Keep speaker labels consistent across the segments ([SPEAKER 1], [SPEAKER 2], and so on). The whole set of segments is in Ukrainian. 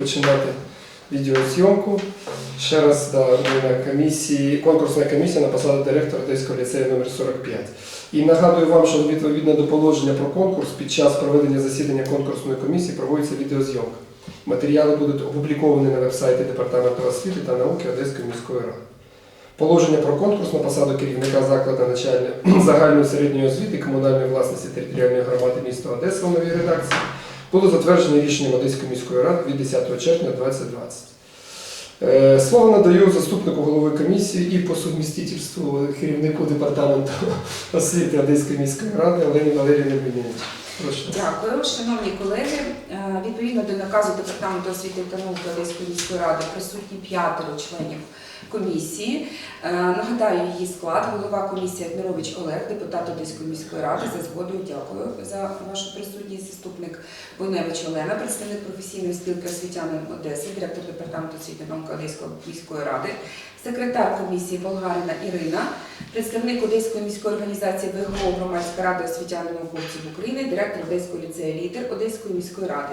[SPEAKER 1] починати відеозйомку. Ще раз да, на комісії, конкурсна комісія на посаду директора Одеського ліцею номер 45. І нагадую вам, що відповідно до положення про конкурс під час проведення засідання конкурсної комісії проводиться відеозйомка. Матеріали будуть опубліковані на вебсайті Департаменту освіти та науки Одеської міської ради. Положення про конкурс на посаду керівника закладу начальної загальної середньої освіти комунальної власності територіальної громади міста Одеса в новій редакції було затверджено рішенням Одеської міської ради від 10 червня 2020. Е, Слово надаю заступнику голови комісії і по сумістительству керівнику департаменту освіти Одеської міської ради Олені Валерії Мінєвич. Прошу.
[SPEAKER 2] Дякую, шановні колеги. Е, Відповідно до наказу департаменту освіти та науки Одеської міської ради присутні п'ятеро членів комісії. Е, Нагадаю її склад. Голова комісії Адмірович Олег, депутат Одеської міської ради. За згодою дякую за вашу присутність. Заступник Бойневич Олена, представник професійної спілки освітянин Одеси, директор департаменту освіти та науки Одеської міської ради, секретар комісії Болгарина Ірина, представник Одеської міської організації ВГО Громадська рада освітян науковців України, директор Одеського ліцею лідер Одеської міської ради.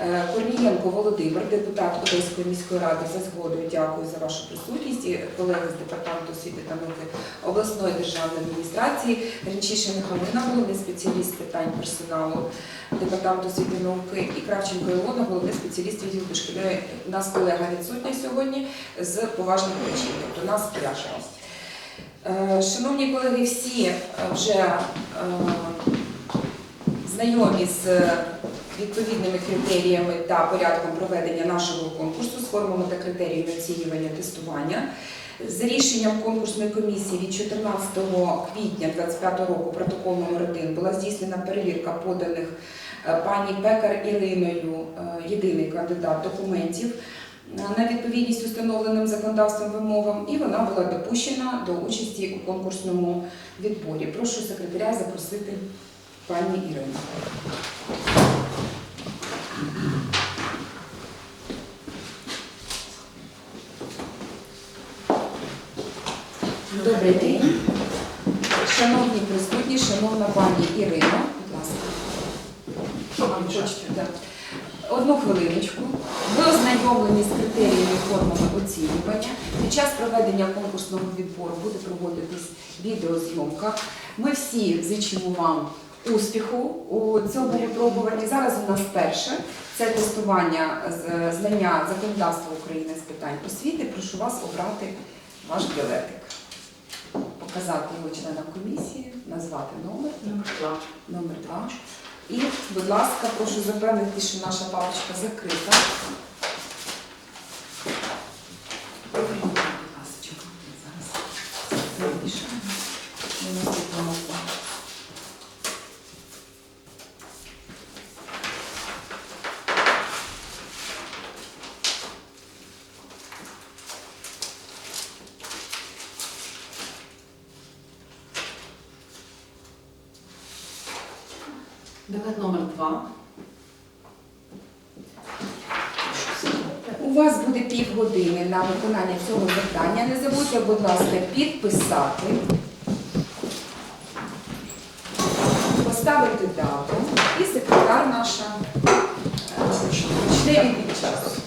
[SPEAKER 2] Е, Корнієнко Володимир, депутат Одеської міської ради, за згодою дякую за вашу присутність. І колеги з департаменту освіти та науки обласної державної адміністрації. Гринчишина Галина, головний спеціаліст питань персоналу департаменту освіти і науки і Кравченко Ілона, головний спеціаліст відділу дошкільної. Нас колега відсутня сьогодні з поважних причин, тобто нас п'ятеро. Шановні колеги, всі е, вже е, знайомі з відповідними критеріями та порядком проведення нашого конкурсу з формами та критеріями оцінювання тестування. з рішенням конкурсної комісії від 14 квітня 2025 року протокол номер 1 була здійснена перевірка поданих е, пані Пекар Іриною, єдиний кандидат документів на відповідність установленим законодавством вимогам, і вона була допущена до участі у конкурсному відборі. Прошу секретаря запросити пані Ірину. Добрий день. Шановні присутні, шановна пані Ірино, будь ласка. Одну хвилиночку. Ознайомлені з критеріями і формами оцінювання. Під час проведення конкурсного відбору буде проводитись відеозйомка. Ми всі зичимо вам успіху у цьому випробуванні. Зараз у нас перше це тестування знання законодавства України з питань освіти. Прошу вас обрати ваш білетик. Показати його членам комісії, назвати номер.
[SPEAKER 3] Номер два.
[SPEAKER 2] Номер два. І, будь ласка, прошу запевнити, що наша папочка закрита. Поверніть, будь ласка. Зараз вирішимо. Ми наступимо.
[SPEAKER 3] Білет номер два.
[SPEAKER 2] У вас буде півгодини на виконання цього завдання. Не забудьте, будь ласка, підписати, поставити дату і секретар наша е, почне часу.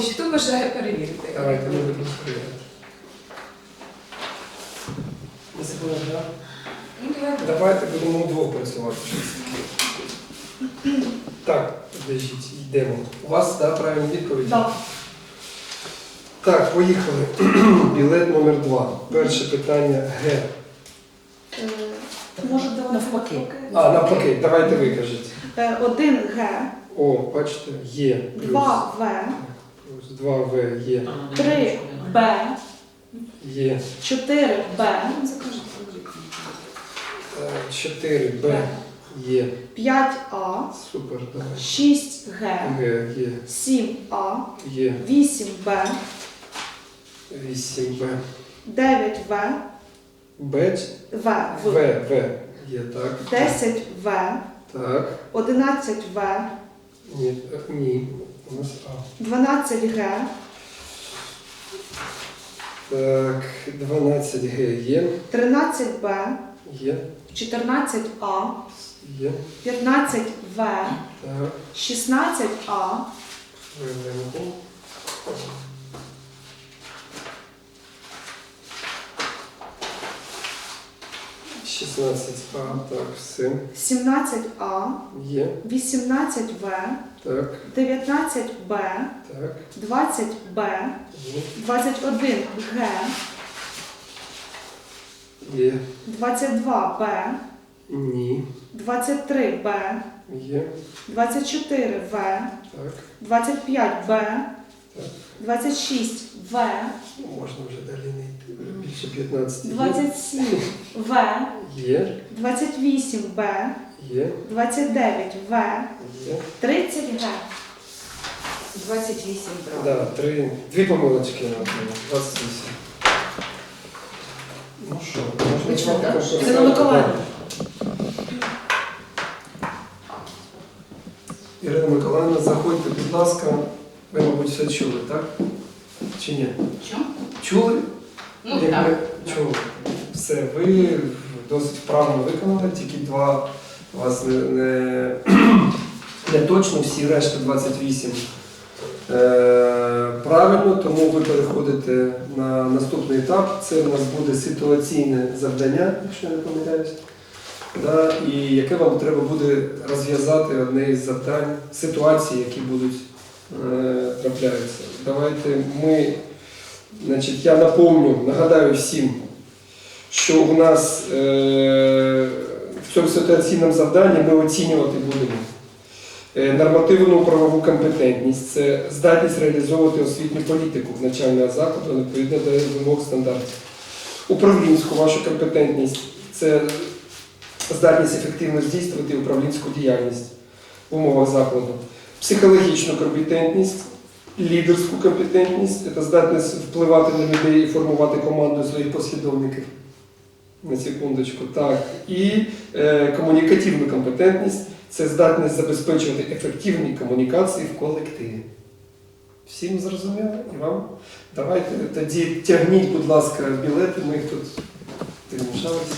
[SPEAKER 2] Почті, хто бажає перевірити.
[SPEAKER 1] Давайте ми будемо перевіряти. Не.
[SPEAKER 2] Ну, давай.
[SPEAKER 1] Давайте будемо вдвох працювати. щось таке. Так, подождіть, йдемо. У вас да, правильні відповіді?
[SPEAKER 4] Так.
[SPEAKER 1] Так, поїхали. Білет номер два. Перше питання Г.
[SPEAKER 4] Е, Може давати
[SPEAKER 3] Навпаки.
[SPEAKER 1] А, навпаки, давайте ви кажіть.
[SPEAKER 4] Е, Один Г,
[SPEAKER 1] О, бачите, є. Плюс.
[SPEAKER 4] два В,
[SPEAKER 1] 2 В є.
[SPEAKER 4] три Б,
[SPEAKER 1] Є.
[SPEAKER 4] чотири Б,
[SPEAKER 2] Ну, закажіть.
[SPEAKER 1] 4 Б є.
[SPEAKER 4] п'ять А,
[SPEAKER 1] Супер, давай.
[SPEAKER 4] шість Г,
[SPEAKER 1] Г є.
[SPEAKER 4] сім А,
[SPEAKER 1] Є.
[SPEAKER 4] вісім Б,
[SPEAKER 1] 8 Б.
[SPEAKER 4] дев'ять В,
[SPEAKER 1] Б.
[SPEAKER 4] В,
[SPEAKER 1] В.
[SPEAKER 4] В,
[SPEAKER 1] В. Є, так.
[SPEAKER 4] десять В,
[SPEAKER 1] Так.
[SPEAKER 4] одинадцять В,
[SPEAKER 1] Ні, е, ні. У нас А.
[SPEAKER 4] дванадцять Г,
[SPEAKER 1] Так, 12 Г є.
[SPEAKER 4] тринадцять Б,
[SPEAKER 1] Є.
[SPEAKER 4] чотирнадцять А,
[SPEAKER 1] Є.
[SPEAKER 4] п'ятнадцять В,
[SPEAKER 1] Так.
[SPEAKER 4] шістнадцять А,
[SPEAKER 1] Хвилинку. 16 А, так, все.
[SPEAKER 4] сімнадцять А,
[SPEAKER 1] Є.
[SPEAKER 4] вісімнадцять В,
[SPEAKER 1] Так,
[SPEAKER 4] дев'ятнадцять Б,
[SPEAKER 1] так.
[SPEAKER 4] двадцять Б,
[SPEAKER 1] Є.
[SPEAKER 4] 21 Г,
[SPEAKER 1] Є.
[SPEAKER 4] 22 Б,
[SPEAKER 1] Ні.
[SPEAKER 4] 23 Б,
[SPEAKER 1] Є.
[SPEAKER 4] 24 В,
[SPEAKER 1] Так.
[SPEAKER 4] 25 Б,
[SPEAKER 1] Так.
[SPEAKER 4] 26 В,
[SPEAKER 1] Ну, Можна вже далі не йти. Більше 15. Є.
[SPEAKER 4] 27 В,
[SPEAKER 1] Є.
[SPEAKER 4] 28 Б,
[SPEAKER 1] Є.
[SPEAKER 4] 29 В,
[SPEAKER 1] Є.
[SPEAKER 4] 30 Г.
[SPEAKER 2] 28 брав.
[SPEAKER 1] Да, три. Дві помилочки на 28. Ну що, можна
[SPEAKER 2] Вичерпно,
[SPEAKER 1] знати,
[SPEAKER 2] так?
[SPEAKER 1] що
[SPEAKER 3] Ірина. Миколаївна.
[SPEAKER 1] Ірина Миколаївна, заходьте, будь ласка. Ви, мабуть, все чули, так? Чи ні?
[SPEAKER 3] Що?
[SPEAKER 1] Чули?
[SPEAKER 3] Ну
[SPEAKER 1] Як
[SPEAKER 3] так.
[SPEAKER 1] ви Чули. Все, ви досить вправно виконали, тільки два у вас не, не, не точно, всі решта 28 е, правильно, тому ви переходите на наступний етап. Це в нас буде ситуаційне завдання, якщо я не помиляюсь. Да, і яке вам треба буде розв'язати одне із завдань, ситуацій, які будуть е, трапляються. Давайте ми Значить, я напомню, нагадаю всім, що у нас е, в цьому ситуаційному завданні ми оцінювати будемо е, нормативну правову компетентність, це здатність реалізовувати освітню політику навчального закладу відповідно до вимог стандартів. Управлінську вашу компетентність це здатність ефективно здійснювати управлінську діяльність в умовах закладу. Психологічну компетентність лідерську компетентність, це здатність впливати на людей і формувати команду своїх послідовників. На секундочку, так. І е, комунікативну компетентність це здатність забезпечувати ефективні комунікації в колективі. Всім зрозуміло? І вам? Давайте тоді тягніть, будь ласка, білети, ми їх тут перемішалися.